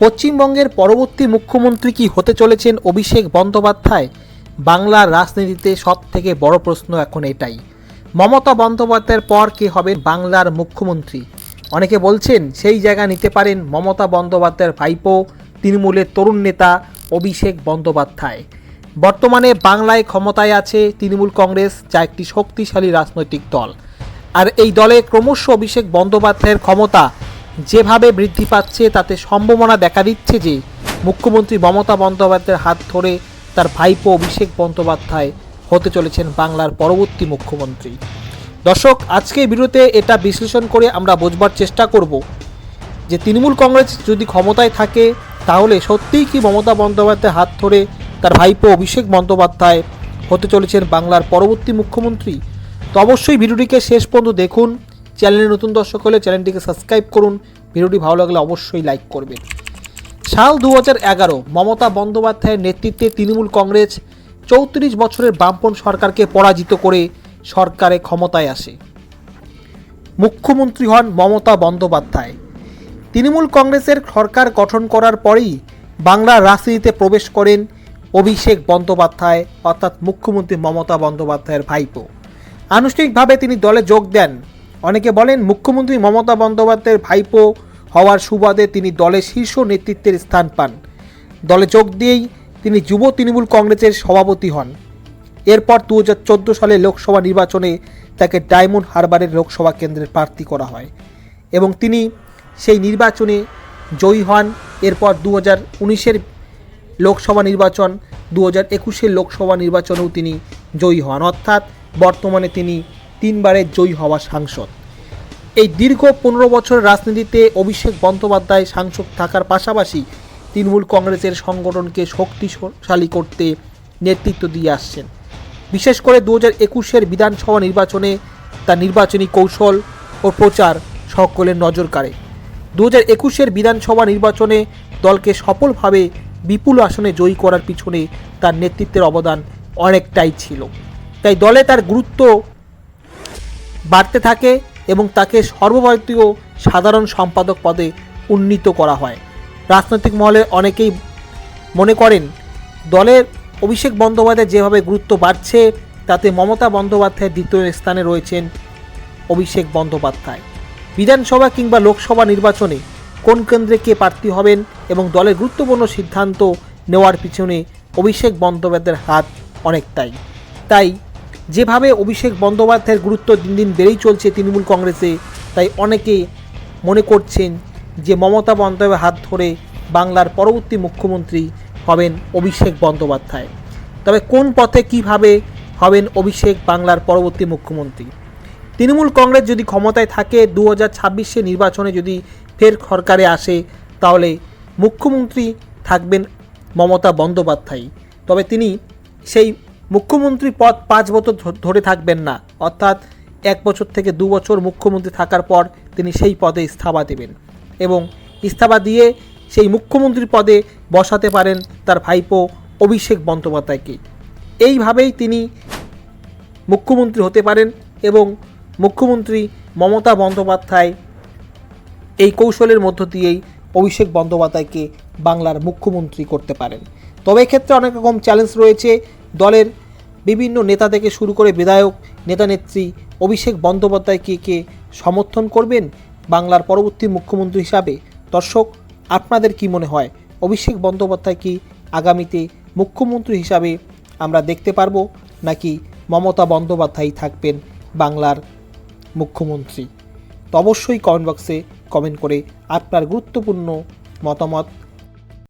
পশ্চিমবঙ্গের পরবর্তী মুখ্যমন্ত্রী কি হতে চলেছেন অভিষেক বন্দ্যোপাধ্যায়? বাংলার রাজনীতিতে সব থেকে বড় প্রশ্ন এখন এটাই। মমতা বন্দ্যোপাধ্যায়ের পর কে হবেন বাংলার মুখ্যমন্ত্রী? অনেকে বলছেন সেই জায়গা নিতে পারেন মমতা বন্দ্যোপাধ্যায়ের ভাইপো, তৃণমূলের তরুণ নেতা অভিষেক বন্দ্যোপাধ্যায়। বর্তমানে বাংলায় ক্ষমতায় আছে তৃণমূল কংগ্রেস, যা একটি শক্তিশালী রাজনৈতিক দল। আর এই দলে ক্রমশ অভিষেক বন্দ্যোপাধ্যায়ের ক্ষমতা যেভাবে বৃদ্ধি পাচ্ছে, তাতে সম্ভাবনা দেখা দিচ্ছে যে মুখ্যমন্ত্রী মমতা বন্দ্যোপাধ্যায়ের হাত ধরে তার ভাইপো অভিষেক বন্দ্যোপাধ্যায় হতে চলেছেন বাংলার পরবর্তী মুখ্যমন্ত্রী। দর্শক আজকে এই ভিডিওতে এটা বিশ্লেষণ করে আমরা বোঝবার চেষ্টা করব যে তৃণমূল কংগ্রেস যদি ক্ষমতায় থাকে, তাহলে সত্যিই কি মমতা বন্দ্যোপাধ্যায়ের হাত ধরে তার ভাইপো অভিষেক বন্দ্যোপাধ্যায় হতে চলেছেন বাংলার পরবর্তী মুখ্যমন্ত্রী? তো অবশ্যই ভিডিওটিকে শেষ পর্যন্ত দেখুন। চ্যানেলে নতুন দর্শক হলে চ্যানেলটিকে সাবস্ক্রাইব করুন। ভিডিওটি ভালো লাগলে অবশ্যই লাইক করবেন। সাল দু এগারো, মমতা বন্দ্যোপাধ্যায়ের নেতৃত্বে তৃণমূল কংগ্রেস চৌত্রিশ বছরের বামপন্থ সরকারকে পরাজিত করে সরকারে ক্ষমতায় আসে। মুখ্যমন্ত্রী হন মমতা বন্দ্যোপাধ্যায়। তৃণমূল কংগ্রেসের সরকার গঠন করার পরেই বাংলার রাজনীতিতে প্রবেশ করেন অভিষেক বন্দ্যোপাধ্যায়, অর্থাৎ মুখ্যমন্ত্রী মমতা বন্দ্যোপাধ্যায়ের ভাইপো। আনুষ্ঠানিকভাবে তিনি দলে যোগ দেন। অনেকে বলেন মুখ্যমন্ত্রী মমতা বন্দ্যোপাধ্যায়ের ভাইপো হওয়ার সুবাদে তিনি দলের শীর্ষ নেতৃত্বের স্থান পান। দলে যোগ দিয়েই তিনি যুব তৃণমূল কংগ্রেসের সভাপতি হন। এরপর দু হাজার চোদ্দ সালে লোকসভা নির্বাচনে তাকে ডায়মন্ড হারবারের লোকসভা কেন্দ্রের প্রার্থী করা হয় এবং তিনি সেই নির্বাচনে জয়ী হন। এরপর দু হাজার উনিশের লোকসভা নির্বাচন দু হাজার একুশের লোকসভা নির্বাচনেও তিনি জয়ী হন। অর্থাৎ বর্তমানে তিনি তিনবারের জয়ী হওয়া সাংসদ। এই দীর্ঘ পনেরো বছর রাজনীতিতে অভিষেক বন্দ্যোপাধ্যায় সাংসদ থাকার পাশাপাশি তৃণমূল কংগ্রেসের সংগঠনকে শক্তিশালী করতে নেতৃত্ব দিয়ে আসছেন। বিশেষ করে দু হাজার একুশের বিধানসভা নির্বাচনে তার নির্বাচনী কৌশল ও প্রচার সকলের নজর কাড়ে। দু হাজার একুশের বিধানসভা নির্বাচনে দলকে সফলভাবে বিপুল আসনে জয়ী করার পিছনে তার নেতৃত্বের অবদান অনেকটাই ছিল। তাই দলে তার গুরুত্ব বাড়তে থাকে এবং তাকে সর্বভারতীয় সাধারণ সম্পাদক পদে উন্নীত করা হয়। রাজনৈতিক মহলে অনেকেই মনে করেন, দলের অভিষেক বন্দ্যোপাধ্যায় যেভাবে গুরুত্ব বাড়ছে, তাতে মমতা বন্দ্যোপাধ্যায়ের দ্বিতীয় স্থানে রয়েছেন অভিষেক বন্দ্যোপাধ্যায়। বিধানসভা কিংবা লোকসভা নির্বাচনে কোন কেন্দ্রে কে প্রার্থী হবেন এবং দলের গুরুত্বপূর্ণ সিদ্ধান্ত নেওয়ার পিছনে অভিষেক বন্দ্যোপাধ্যায়ের হাত অনেকটাই। তাই যেভাবে অভিষেক বন্দ্যোপাধ্যায়ের গুরুত্ব দিন দিন বেড়েই চলছে তৃণমূল কংগ্রেসে, তাই অনেকে মনে করছেন যে মমতা বন্দ্যোপাধ্যায়ের হাত ধরে বাংলার পরবর্তী মুখ্যমন্ত্রী হবেন অভিষেক বন্দ্যোপাধ্যায়। তবে কোন পথে কীভাবে হবেন অভিষেক বাংলার পরবর্তী মুখ্যমন্ত্রী? তৃণমূল কংগ্রেস যদি ক্ষমতায় থাকে দু হাজার ছাব্বিশে নির্বাচনে যদি ফের সরকারে আসে, তাহলে মুখ্যমন্ত্রী থাকবেন মমতা বন্দ্যোপাধ্যায়। তবে তিনি সেই মুখ্যমন্ত্রী পদ পাঁচ বছর ধরে থাকবেন না। অর্থাৎ এক বছর থেকে দু বছর মুখ্যমন্ত্রী থাকার পর তিনি সেই পদে ইস্তফা দেবেন এবং ইস্তফা দিয়ে সেই মুখ্যমন্ত্রী পদে বসাতে পারেন তার ভাইপো অভিষেক বন্দ্যোপাধ্যায়কে। এইভাবেই তিনি মুখ্যমন্ত্রী হতে পারেন এবং মুখ্যমন্ত্রী মমতা বন্দ্যোপাধ্যায় এই কৌশলের মধ্য দিয়েই অভিষেক বন্দ্যোপাধ্যায়কে বাংলার মুখ্যমন্ত্রী করতে পারেন। তবে ক্ষেত্রে অনেক রকম চ্যালেঞ্জ রয়েছে। দলের বিভিন্ন নেতা থেকে শুরু করে বিধায়ক, নেতা নেত্রী অভিষেক বন্দ্যোপাধ্যায়কে কে সমর্থন করবেন বাংলার পরবর্তী মুখ্যমন্ত্রী হিসাবে? দর্শক, আপনাদের কি মনে হয়? অভিষেক বন্দ্যোপাধ্যায় কি আগামীতে মুখ্যমন্ত্রী হিসাবে আমরা দেখতে পারব নাকি মমতা বন্দ্যোপাধ্যায় থাকবেন বাংলার মুখ্যমন্ত্রী? তো অবশ্যই কমেন্ট বক্সে কমেন্ট করে আপনার গুরুত্বপূর্ণ মতামত